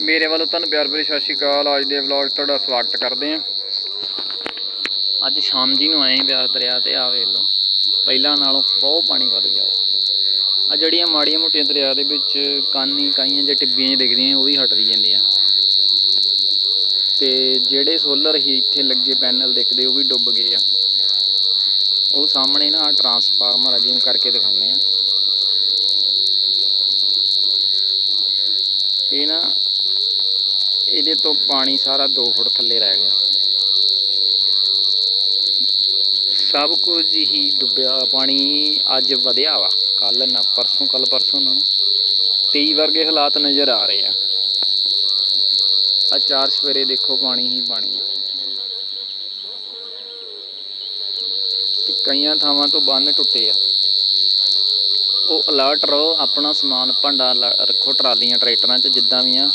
ਮੇਰੇ ਵੱਲੋਂ ਤੁਹਾਨੂੰ ਪਿਆਰ ਭਰੀ ਸਤਿ ਸ਼੍ਰੀ ਅਕਾਲ। ਅੱਜ ਦੇ ਵਲੌਗ 'ਚ ਤੁਹਾਡਾ ਸਵਾਗਤ ਕਰਦੇ ਹਾਂ। ਅੱਜ ਸ਼ਾਮ ਜੀ ਨੂੰ ਆਏ ਹਾਂ ਬਿਆਸ ਦਰਿਆ ਤੇ ਆ ਵੇਖ ਲਓ। ਪਹਿਲਾਂ ਨਾਲੋਂ ਬਹੁਤ ਪਾਣੀ ਵੱਧ ਗਿਆ ਆ ਜਿਹੜੀਆਂ ਮਾੜੀਆਂ ਮੋਟੀਆਂ ਦਰਿਆ ਦੇ ਵਿੱਚ ਕਾਨੀ ਕਾਈਆਂ ਜਾਂ ਟਿੱਬੀਆਂ ਜਿਹੀਆਂ ਦਿਖਦੀਆਂ, ਉਹ ਵੀ ਹਟਦੀ ਜਾਂਦੀਆਂ ਤੇ ਜਿਹੜੇ ਸੋਲਰ ਹੀ ਇੱਥੇ ਲੱਗੇ ਪੈਨਲ ਦਿਖਦੇ, ਉਹ ਵੀ ਡੁੱਬ ਗਏ ਆ। ਉਹ ਸਾਹਮਣੇ ਨਾ ਟਰਾਂਸਫਾਰਮਰ ਆ, ਜਿਵੇਂ ਕਰਕੇ ਦਿਖਾਉਂਦੇ ਆ। ਇਹ ਨਾ, ਇਹਦੇ ਤੋਂ ਪਾਣੀ ਸਾਰਾ 2 ਫੁੱਟ ਥੱਲੇ ਰਹਿ ਗਿਆ। ਸਭ ਕੁਝ ਹੀ ਡੁੱਬਿਆ, ਪਾਣੀ ਅੱਜ ਵਧਿਆ ਵਾ। ਕੱਲ ਨਾ, ਪਰਸੋਂ ਕੱਲ ਪਰਸੋਂ ਨਾ। 23 ਵਰਗੇ ਹਾਲਾਤ ਨਜ਼ਰ ਆ ਰਹੇ ਆ। ਆ ਚਾਰ ਸਵੇਰੇ ਦੇਖੋ ਪਾਣੀ ਹੀ ਪਾਣੀ ਆ। ਤੇ ਕਈਆਂ ਥਾਵਾਂ ਤੋਂ ਬੰਨ ਟੁੱਟੇ ਆ। ਉਹ ਅਲਰਟ ਰਹੋ, ਆਪਣਾ ਸਮਾਨ ਭਾਂਡਾ ਲ- ਰੱਖੋ ਟਰਾਲੀਆਂ, ਟਰੈਕਟਰਾਂ 'ਚ ਜਿੱਦਾਂ ਵੀ ਆ।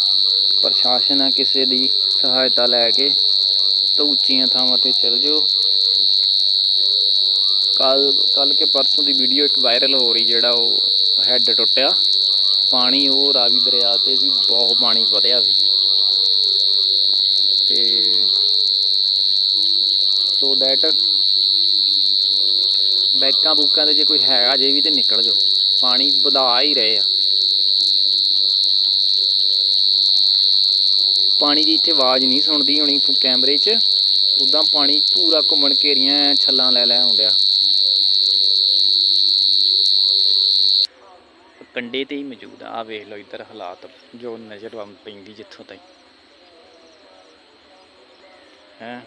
ਪ੍ਰਸ਼ਾਸਨ ਆ ਕਿਸੇ ਦੀ ਸਹਾਇਤਾ ਲੈ ਕੇ ਤਾਂ ਉੱਚੀਆਂ ਥਾਵਾਂ ਤੇ ਚਲ ਜਾਓ। ਕੱਲ ਕੱਲ ਕੇ ਪਰਸੋਂ ਦੀ ਵੀਡੀਓ ਇੱਕ ਵਾਇਰਲ ਹੋ ਰਹੀ ਜਿਹੜਾ ਉਹ ਹੈੱਡ ਟੁੱਟਿਆ। ਪਾਣੀ ਉਹ ਰਾਵੀ ਦਰਿਆ ਤੇ ਸੀ, ਬਹੁਤ ਪਾਣੀ ਵਧਿਆ ਸੀ। ਤੇ ਸੋ ਦੈਟ ਬੈਕਾਂ ਬੁੱਕਾਂ ਤੇ ਜੇ ਕੋਈ ਹੈਗਾ ਜੇ ਵੀ ਤੇ ਨਿਕਲ ਜਾਓ। ਪਾਣੀ ਵਧਾ ਹੀ ਰਹੇ ਆ। ਪਾਣੀ ਦੀ ਇੱਥੇ ਆਵਾਜ਼ ਨਹੀਂ ਸੁਣਦੀ ਹੋਣੀ ਕੈਮਰੇ 'ਚ। ਉਦਾਂ ਪਾਣੀ ਪੂਰਾ ਘੁੰਮਣ ਘੇਰੀਆਂ ਛੱਲਾਂ ਲੈ ਲੈ ਆਉਂਦਿਆ। ਕੰਡੇ ਤੇ ਹੀ ਮੌਜੂਦ ਆ। ਆਹ ਵੇਖ ਲਓ ਇੱਧਰ ਹਾਲਾਤ ਜੋ ਨਜ਼ਰ ਆਉਂ ਪੈਂਦੀ ਜਿੱਥੋਂ ਤਾਈਂ। ਹੈ?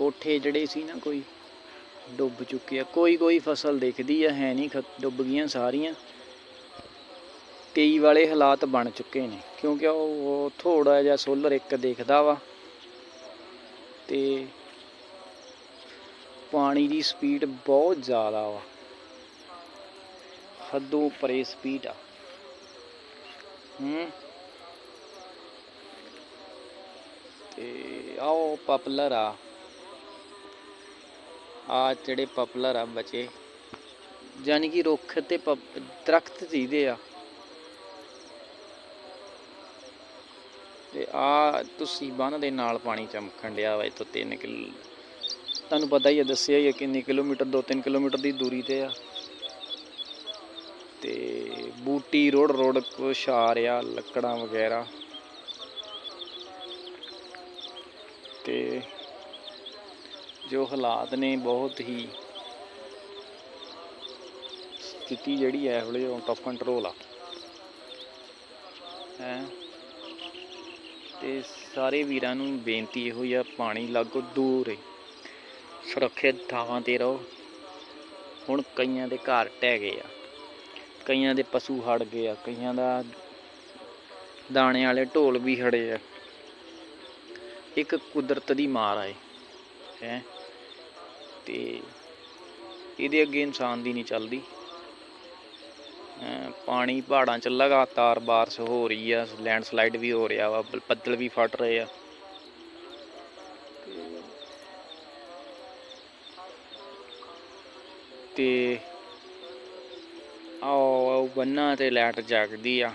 ਕੋਠੇ ਜਿਹੜੇ ਸੀ ਨਾ ਕੋਈ, ਡੁੱਬ ਚੁੱਕੇ ਆ। ਕੋਈ ਕੋਈ ਫਸਲ ਦਿਖਦੀ ਆ, ਹੈ ਨਹੀਂ, ਖਤ- ਡੁੱਬ ਗਈਆਂ ਸਾਰੀਆਂ। 23 ਵਾਲੇ ਹਾਲਾਤ ਬਣ ਚੁੱਕੇ ਨੇ, ਕਿਉਂਕਿ ਉਹ ਉਹ ਥੋੜਾ ਜਿਹਾ ਸੋਲਰ ਇੱਕ ਦੇਖਦਾ ਵਾ ਤੇ ਪਾਣੀ ਦੀ ਸਪੀਡ ਬਹੁਤ ਜ਼ਿਆਦਾ ਵਾ। ਹੱਦੋਂ ਪਰੇ ਸਪੀਡ ਆ। ਹੂੰ। ਤੇ ਆਓ ਪਪਲਰ ਆ। ਆ ਜਿਹੜੇ ਪਪਲਰ ਆ ਬਚੇ ਯਾਨੀ ਕਿ ਰੁੱਖ ਤੇ ਪਪ- ਦਰਖਤ ਸੀਦੇ ਆ। ਤੇ ਆ ਤੁਸੀਂ ਬੰਨ ਦੇ ਨਾਲ ਪਾਣੀ ਚਮਕਣ ਡਿਆ ਵਾ ਇਤੋਂ 3 ਕਿਲੋ, ਤੁਹਾਨੂੰ ਪਤਾ ਹੀ ਆ, ਦੱਸਿਆ ਹੀ ਆ ਕਿੰਨੀ ਕਿਲੋਮੀਟਰ 2-3 ਕਿਲੋਮੀਟਰ ਦੀ ਦੂਰੀ ਤੇ ਆ। ਤੇ ਬੂਟੀ ਰੋਡ ਰੋਡ ਕੁਛ ਆ, ਲੱਕੜਾਂ ਵਗੈਰਾ। ਤੇ ਜੋ ਹਾਲਾਤ ਨੇ ਬਹੁਤ ਹੀ ਸਥਿਤੀ ਜਿਹੜੀ ਹੈ ਹੌਲੇ ਆਊਟ ਆਫ ਕੰਟਰੋਲ ਆ। ਹੈ? ਤੇ ਸਾਰੇ ਵੀਰਾਂ ਨੂੰ ਬੇਨਤੀ ਇਹੋ ਹੀ ਆ, ਪਾਣੀ ਲਾਗੋ ਦੂਰ ਹੈ ਸੁਰੱਖਿਅਤ ਥਾਵਾਂ ਤੇ ਰਹੋ। ਹੁਣ ਕਈਆਂ ਦੇ ਘਰ ਢਹਿ ਗਏ ਆ। ਕਈਆਂ ਦੇ ਪਸ਼ੂ ਹੜ ਗਏ ਆ। ਕਈਆਂ ਦਾ ਦਾਣੇ ਵਾਲੇ ਢੋਲ ਵੀ ਹੜੇ ਆ। ਇੱਕ ਕੁਦਰਤ ਦੀ ਮਾਰ ਆਏ ਹੈ? ਤੇ ਇਹਦੇ ਅੱਗੇ ਇਨਸਾਨ ਦੀ ਨਹੀਂ ਚੱਲਦੀ। ਪਾਣੀ ਪਹਾੜਾਂ 'ਚ ਲਗਾਤਾਰ ਬਾਰਿਸ਼ ਹੋ ਰਹੀ ਆ, ਲੈਂਡਸਲਾਈਡ ਵੀ ਹੋ ਰਿਹਾ ਵਾ ਬ- ਬੱਦਲ ਵੀ ਫਟ ਰਹੇ ਆ। ਤੇ ਆਓ ਬੰਨਾ ਤੇ ਲਾਈਟ ਜਗਦੀ ਆ।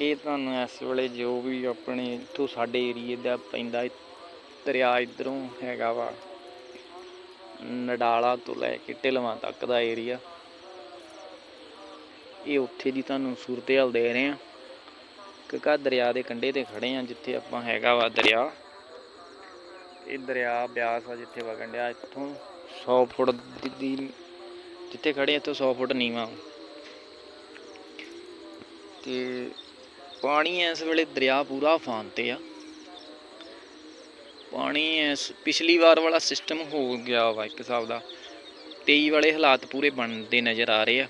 ਇਹ ਤੁਹਾਨੂੰ ਇਸ ਵੇਲੇ ਜੋ ਵੀ ਆਪਣੇ ਇੱਥੋਂ ਸਾਡੇ ਏਰੀਏ ਦਾ ਪੈਂਦਾ ਦਰਿਆ ਇਧਰੋਂ ਹੈਗਾ ਵਾ, ਨਡਾਲਾ ਤੋਂ ਲੈ ਕੇ ਢਿਲਵਾਂ ਤੱਕ ਦਾ ਏਰੀਆ ਇਹ ਉੱਥੇ ਦੀ ਤੁਹਾਨੂੰ ਸੂਰਤ-ਹਾਲ ਦੇ ਰਹੇ ਆ ਕਿਉਂਕਿ ਦਰਿਆ ਦੇ ਕੰਢੇ ਤੇ ਖੜੇ ਆ ਜਿੱਥੇ ਆਪਾਂ ਹੈਗਾ ਵਾ ਦਰਿਆ। ਇਹ ਦਰਿਆ ਬਿਆਸ ਆ ਜਿੱਥੇ ਵਗਣ ਡਿਆ, ਇੱਥੋਂ 100 ਫੁੱਟ ਦੀ- ਜਿੱਥੇ ਖੜੇ ਇੱਥੋਂ 100 ਫੁੱਟ ਨੀਵਾਂ। ਤੇ ਪਾਣੀ ਇਸ ਵੇਲੇ ਦਰਿਆ ਪੂਰਾ ਫਾਨ ਤੇ ਆ। ਪਾਣੀ ਇਸ ਪਿਛਲੀ ਵਾਰ ਵਾਲਾ ਸਿਸਟਮ ਹੋ ਗਿਆ ਵਾ ਇੱਕ ਹਿਸਾਬ ਦਾ। 23 ਵਾਲੇ ਹਾਲਾਤ ਪੂਰੇ ਬਣਦੇ ਨਜ਼ਰ ਆ ਰਹੇ ਆ।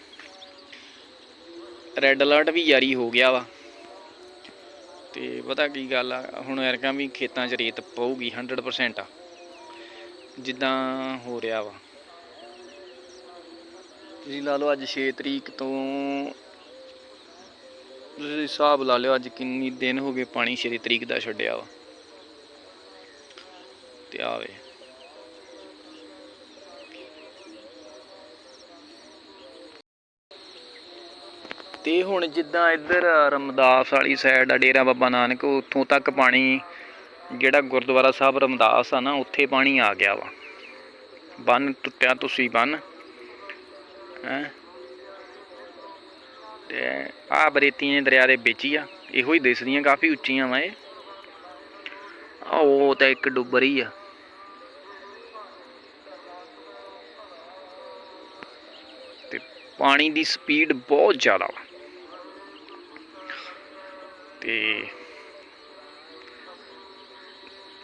ਰੈੱਡ ਅਲਰਟ ਵੀ ਜਾਰੀ ਹੋ ਗਿਆ ਵਾ। ਤੇ ਪਤਾ ਕੀ ਗੱਲ ਆ, ਹੁਣ ਐਰਕਾਂ ਵੀ ਖੇਤਾਂ 'ਚ ਰੇਤ ਪਊਗੀ 100% ਆ। ਜਿੱਦਾਂ ਹੋ ਰਿਹਾ ਵਾ। ਤੁਸੀਂ ਲਾ ਲਓ ਅੱਜ 6 ਤਰੀਕ ਤੋਂ ਤੁਸੀਂ ਹਿਸਾਬ ਲਾ ਲਿਓ ਅੱਜ ਕਿੰਨੀ ਦਿਨ ਹੋ ਗਏ ਪਾਣੀ 6 ਤਰੀਕ ਦਾ ਛੱਡਿਆ ਵਾ। ਤੇ ਆਵੇ। ਤੇ ਹੁਣ ਜਿੱਦਾਂ ਇੱਧਰ ਰਮਦਾਸ ਵਾਲੀ ਸਾਈਡ ਆ, ਡੇਰਾ ਬਾਬਾ ਨਾਨਕ, ਉੱਥੋਂ ਤੱਕ ਪਾਣੀ, ਜਿਹੜਾ ਗੁਰਦੁਆਰਾ ਸਾਹਿਬ ਰਮਦਾਸ ਆ ਨਾ, ਉੱਥੇ ਪਾਣੀ ਆ ਗਿਆ ਵਾ। ਬੰਨ ਟੁੱਟਿਆ ਤੁਸੀਂ ਬੰਨ। ਹੈ? ਤੇ ਆ ਬਰੇਤੀਆਂ ਦਰਿਆ ਦੇ ਵਿੱਚ ਹੀ ਆ। ਇਹੋ ਹੀ ਦਿਸਦੀਆਂ, ਕਾਫੀ ਉੱਚੀਆਂ ਵਾ ਇਹ। ਆ ਉਹ ਤਾਂ ਇੱਕ ਡੁੱਬ ਰਹੀ ਆ। ਤੇ ਪਾਣੀ ਦੀ ਸਪੀਡ ਬਹੁਤ ਜ਼ਿਆਦਾ ਵਾ। ਤੇ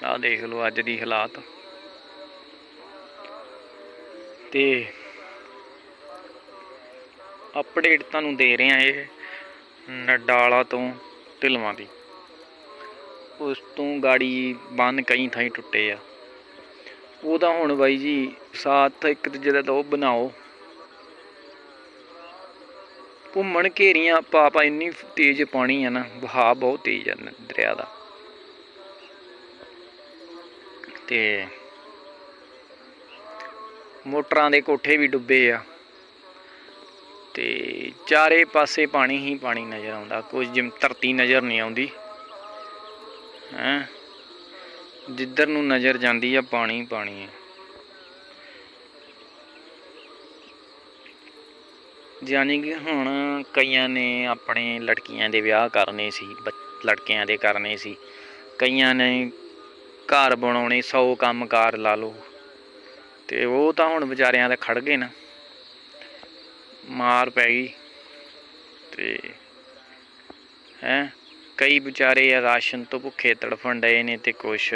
ਆ ਦੇਖ ਲਓ ਅੱਜ ਦੀ ਹਾਲਾਤ। ਤੇ ਅਪਡੇਟ ਤੁਹਾਨੂੰ ਦੇ ਰਹੇ ਆ ਇਹ ਨਡਾਲਾ ਤੋਂ ਢਿਲਵਾਂ ਦੀ। ਉਸ ਤੋਂ ਗਾੜੀ ਬੰਨ ਕਈ ਥਾਈਂ ਟੁੱਟੇ ਆ। ਉਹ ਤਾਂ ਹੁਣ ਬਾਈ ਜੀ ਸਾਥ ਇੱਕ ਦੂਜੇ ਦਾ ਦੋ ਬਣਾਓ। ਘੁੰਮਣ ਘੇਰੀਆਂ ਪਾ ਪਾ ਇੰਨੀ ਤੇਜ਼ ਪਾਣੀ ਆ ਨਾ, ਵਹਾਅ ਬਹੁਤ ਤੇਜ਼ ਆ ਦਰਿਆ ਦਾ। ਤੇ ਮੋਟਰਾਂ ਦੇ ਕੋਠੇ ਵੀ ਡੁੱਬੇ ਆ। ਤੇ ਚਾਰੇ ਪਾਸੇ ਪਾਣੀ ਹੀ ਪਾਣੀ ਨਜ਼ਰ ਆਉਂਦਾ ਕੁਝ ਜਿਮ ਧਰਤੀ ਨਜ਼ਰ ਨਹੀਂ ਆਉਂਦੀ। ਹੈ? ਜਿੱਧਰ ਨੂੰ ਨਜ਼ਰ ਜਾਂਦੀ ਆ, ਪਾਣੀ ਪਾਣੀ ਹੈ ਜਾਨੀ ਕਿ ਹੁਣ ਕਈਆਂ ਨੇ ਆਪਣੇ ਲੜਕੀਆਂ ਦੇ ਵਿਆਹ ਕਰਨੇ ਸੀ ਲੜਕਿਆਂ ਦੇ ਕਰਨੇ ਸੀ। ਕਈਆਂ ਨੇ ਘਰ ਬਣਾਉਣੇ 100 ਕੰਮਕਾਰ ਲਾ ਲਓ। ਤੇ ਉਹ ਤਾਂ ਹੁਣ ਵਿਚਾਰਿਆਂ ਦੇ ਖੜ ਗਏ ਨਾ। ਮਾਰ ਪੈ ਗਈ। ਤੇ ਹੈ? ਕਈ ਵਿਚਾਰੇ ਆ ਰਾਸ਼ਨ ਤੋਂ ਭੁੱਖੇ ਤੜਫਣ ਡਏ ਨੇ ਤੇ ਕੁਛ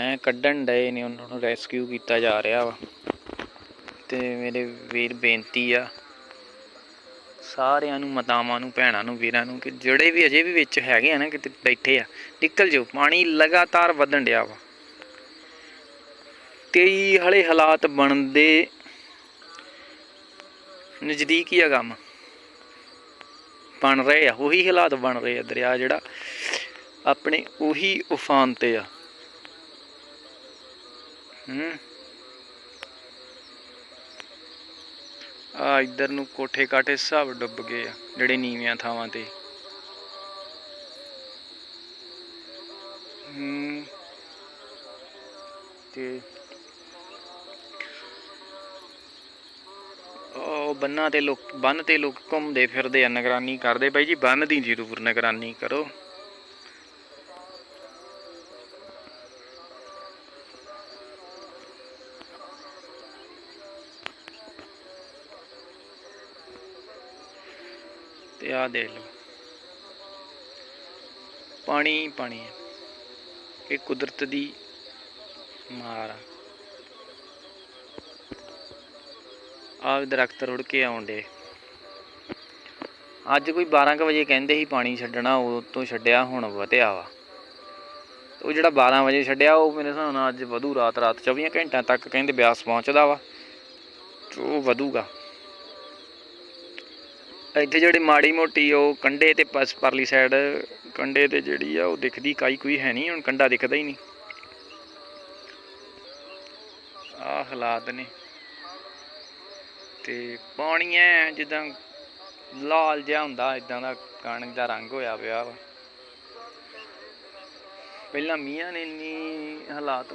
ਹੈ ਕੱਢਣ ਡਏ ਨੇ, ਉਹਨਾਂ ਨੂੰ ਰੈਸਕਿਊ ਕੀਤਾ ਜਾ ਰਿਹਾ ਵਾ। ਤੇ ਮੇਰੇ ਵੀਰ ਬੇਨਤੀ ਆ, ਸਾਰਿਆਂ ਨੂੰ, ਮਾਤਾਵਾਂ ਨੂੰ, ਭੈਣਾਂ ਨੂੰ, ਵੀਰਾਂ ਨੂੰ ਕਿ ਜਿਹੜੇ ਵੀ ਅਜੇ ਵੀ ਵਿੱਚ ਹੈਗੇ ਆ ਨਾ, ਕਿਤੇ ਬੈਠੇ ਆ, ਨਿਕਲ ਜਾਓ, ਪਾਣੀ ਲਗਾਤਾਰ ਵਧਣ ਡਿਆ ਵਾ। ਕਈ ਹਲੇ ਹਾਲਾਤ ਬਣਦੇ ਨਜ਼ਦੀਕ ਹੀ ਆ ਕੰਮ। ਬਣ ਰਹੇ ਆ, ਉਹੀ ਹਾਲਾਤ ਬਣ ਰਹੇ ਆ ਦਰਿਆ ਜਿਹੜਾ, ਆਪਣੇ ਉਹੀ ਉਫਾਨ ਤੇ ਆ। ਹੂੰ। ਆ ਇੱਧਰ ਨੂੰ ਕੋਠੇ ਕਾਠੇ ਸਭ ਡੁੱਬ ਗਏ ਆ, ਜਿਹੜੇ ਨੀਵੀਆਂ ਥਾਵਾਂ ਤੇ। ਹੂੰ। ਤੇ ਬੰਨਾਂ ਤੇ ਲੋਕ, ਬੰਨ ਤੇ ਲੋਕ ਘੁੰਮਦੇ ਫਿਰਦੇ ਆ, ਨਿਗਰਾਨੀ ਕਰਦੇ। ਬਾਈ ਜੀ, ਬੰਨ ਦੀ ਜ਼ਰੂਰ ਨਿਗਰਾਨੀ ਕਰੋ। ਤੇ ਆ ਦੇਖ ਲਓ। ਪਾਣੀ ਪਾਣੀ। ਹੈ ਇਹ ਕੁਦਰਤ ਦੀ ਮਾਰ ਆ। ਆਹ ਦਰਖਤ ਰੁੜ ਕੇ ਆਉਣ ਆਉਂਦੇ ਅੱਜ ਕੋਈ 12 ਕੁ ਵਜੇ ਕਹਿੰਦੇ ਸੀ ਪਾਣੀ ਛੱਡਣਾ ਉਹ ਤੋਂ ਛੱਡਿਆ, ਹੁਣ ਵਧਿਆ ਵਾ। ਉਹ ਜਿਹੜਾ 12 ਵਜੇ ਛੱਡਿਆ, ਉਹ ਮੇਰੇ ਹਿਸਾਬ ਨਾਲ ਅੱਜ ਵਧੂ ਰਾਤ ਰਾਤ 24 ਘੰਟਿਆਂ ਤੱਕ ਕਹਿੰਦੇ ਬਿਆਸ ਪਹੁੰਚਦਾ ਵਾ। ਉਹ ਵਧੂਗਾ। ਇੱਥੇ ਜਿਹੜੀ ਮਾੜੀ ਮੋਟੀ ਉਹ ਕੰਡੇ ਤੇ ਪਸ, ਪਰਲੀ ਸਾਈਡ ਕੰਡੇ ਤੇ ਜਿਹੜੀ ਆ, ਉਹ ਦਿਖਦੀ ਕਾਈ ਕੋਈ ਹੈ ਨਹੀਂ, ਹੁਣ ਕੰਡਾ ਦਿਖਦਾ ਹੀ ਨਹੀਂ। ਆਹ ਹਾਲਾਤ ਨੇ। ਤੇ ਪਾਣੀ ਐ, ਜਿੱਦਾਂ ਲਾਲ ਜਿਹਾ ਹੁੰਦਾ, ਇਦਾਂ ਦਾ ਕਣਕ ਦਾ ਰੰਗ ਹੋਇਆ ਪਿਆ ਵਾ। ਪਹਿਲਾਂ ਮੀਆਂ ਨੇ ਇੰਨੀ ਹਾਲਾਤ,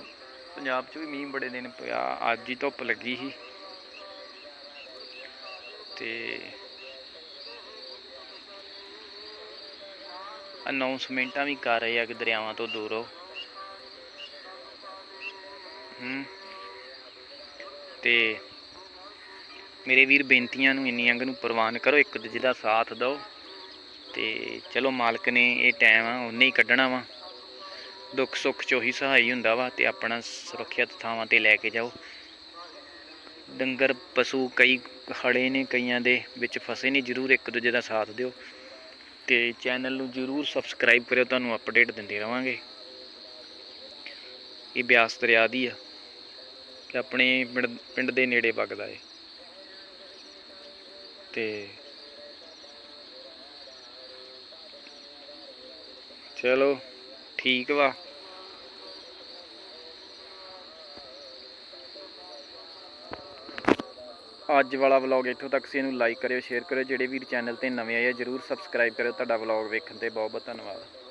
ਪੰਜਾਬ 'ਚ ਵੀ ਮੀਂਹ ਬੜੇ ਦਿਨ ਪਿਆ, ਅੱਜ ਹੀ ਧੁੱਪ ਲੱਗੀ ਸੀ। ਤੇ ਅਨਾਉਂਸਮੈਂਟਾਂ ਵੀ ਕਰ ਰਹੇ ਆ ਕਿ ਦਰਿਆਵਾਂ ਤੋਂ ਦੂਰ ਰਹੋ। ਹੂੰ। ਤੇ ਮੇਰੇ ਵੀਰ ਬੇਨਤੀਆਂ ਨੂੰ ਇੰਨੀ ਅੰਗ ਨੂੰ ਪ੍ਰਵਾਨ ਕਰੋ, ਇੱਕ ਦੂਜੇ ਦਾ ਸਾਥ ਦਿਓ ਤੇ ਚਲੋ ਮਾਲਕ ਨੇ ਇਹ ਟਾਈਮ ਆ, ਉਹਨੇ ਹੀ ਕੱਢਣਾ ਵਾ। ਦੁੱਖ ਸੁੱਖ ਚ ਉਹੀ ਸਹਾਈ ਹੁੰਦਾ ਵਾ ਤੇ ਆਪਣਾ ਸੁਰੱਖਿਅਤ ਥਾਵਾਂ ਤੇ ਲੈ ਕੇ ਜਾਓ। ਡੰਗਰ, ਪਸ਼ੂ ਕਈ ਖੜੇ ਨੇ ਕਈਆਂ ਦੇ ਵਿੱਚ ਫਸੇ ਨੇ, ਜਰੂਰ ਇੱਕ ਦੂਜੇ ਦਾ ਸਾਥ ਦਿਓ। ਤੇ ਚੈਨਲ ਨੂੰ ਜਰੂਰ ਸਬਸਕ੍ਰਾਈਬ ਕਰਿਓ, ਤੁਹਾਨੂੰ ਅਪਡੇਟ ਦਿੰਦੇ ਰਵਾਂਗੇ। ਇਹ ਬਿਆਸ ਦਰਿਆ ਦੀ ਆ ਕਿ ਆਪਣੇ ਪਿੰਡ ਪਿੰਡ ਦੇ ਨੇੜੇ ਵਗਦਾ ਏ। ਤੇ ਚਲੋ, ਠੀਕ ਵਾ। ਅੱਜ ਵਾਲਾ ਵਲੌਗ ਇੱਥੋਂ ਤੱਕ ਸੀ, ਇਹਨੂੰ ਲਾਈਕ ਕਰਿਓ ਸ਼ੇਅਰ ਕਰਿਓ। ਜਿਹੜੇ ਵੀਰ ਚੈਨਲ ਤੇ ਨਵੇਂ ਆਏ ਆ, ਜਰੂਰ ਸਬਸਕ੍ਰਾਈਬ ਕਰਿਓ। ਤੁਹਾਡਾ ਵਲੌਗ ਵੇਖਣ ਤੇ ਬਹੁਤ ਬਹੁਤ ਧੰਨਵਾਦ।